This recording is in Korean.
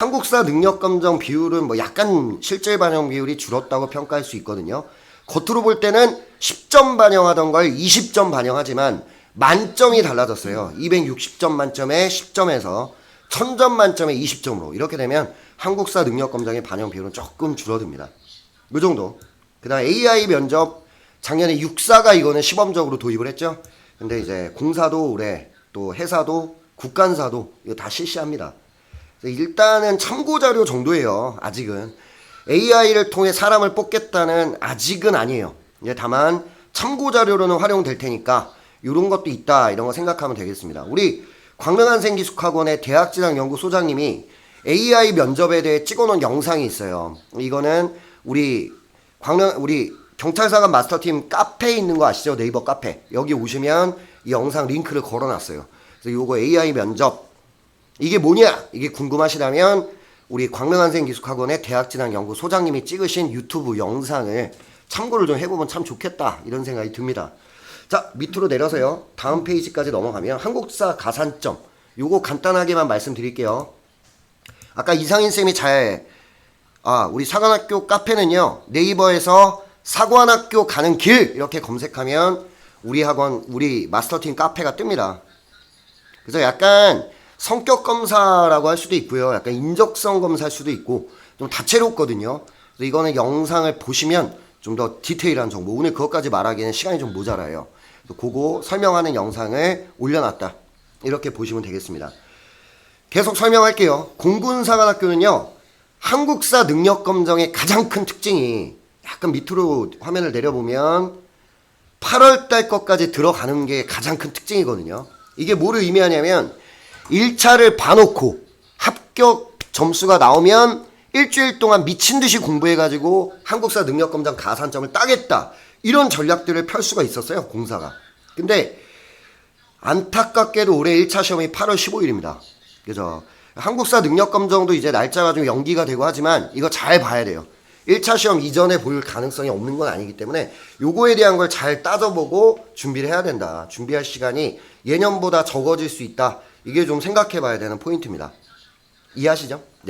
한국사 능력검정 비율은 뭐 약간 실질 반영 비율이 줄었다고 평가할 수 있거든요. 겉으로 볼 때는 10점 반영하던 걸 20점 반영하지만 만점이 달라졌어요. 260점 만점에 10점에서 1000점 만점에 20점으로 이렇게 되면 한국사 능력 검정의 반영 비율은 조금 줄어듭니다. 이 정도. 그다음 AI 면접 작년에 육사가 이거는 시범적으로 도입을 했죠. 근데 이제 공사도 올해 또 회사도 국간사도 이거 다 실시합니다. 일단은 참고 자료 정도예요. 아직은 AI를 통해 사람을 뽑겠다는 아직은 아니에요. 이제 다만 참고 자료로는 활용될 테니까 이런 것도 있다 이런 거 생각하면 되겠습니다. 우리 광명한생기숙학원의 대학진학 연구소장님이 AI 면접에 대해 찍어놓은 영상이 있어요. 이거는 우리 광명 우리 경찰사관 마스터팀 카페에 있는 거 아시죠? 네이버 카페 여기 오시면 이 영상 링크를 걸어놨어요. 그래서 요거 AI 면접 이게 뭐냐? 이게 궁금하시다면 우리 광명한생 기숙학원의 대학진학연구 소장님이 찍으신 유튜브 영상을 참고를 좀 해보면 참 좋겠다 이런 생각이 듭니다. 자 밑으로 내려서요 다음 페이지까지 넘어가면 한국사 가산점 요거 간단하게만 말씀드릴게요. 아까 이상인 쌤이 잘 아, 우리 사관학교 카페는요, 네이버에서 사관학교 가는 길 이렇게 검색하면 우리 학원, 우리 마스터팀 카페가 뜹니다. 그래서 약간 성격 검사라고 할 수도 있고요. 약간 인적성 검사할 수도 있고 좀 다채롭거든요. 그래서 이거는 영상을 보시면 좀 더 디테일한 정보. 오늘 그것까지 말하기에는 시간이 좀 모자라요. 그래서 그거 설명하는 영상을 올려놨다. 이렇게 보시면 되겠습니다. 계속 설명할게요. 공군사관학교는요, 한국사 능력 검정의 가장 큰 특징이 약간 밑으로 화면을 내려보면 8월달 것까지 들어가는 게 가장 큰 특징이거든요. 이게 뭐를 의미하냐면 1차를 봐놓고 합격 점수가 나오면 일주일 동안 미친 듯이 공부해가지고 한국사 능력 검정 가산점을 따겠다. 이런 전략들을 펼 수가 있었어요, 공사가. 근데 안타깝게도 올해 1차 시험이 8월 15일입니다. 그죠? 한국사 능력 검정도 이제 날짜가 좀 연기가 되고 하지만 이거 잘 봐야 돼요. 1차 시험 이전에 볼 가능성이 없는 건 아니기 때문에 요거에 대한 걸 잘 따져보고 준비를 해야 된다. 준비할 시간이 예년보다 적어질 수 있다. 이게 좀 생각해 봐야 되는 포인트입니다. 이해하시죠? 네.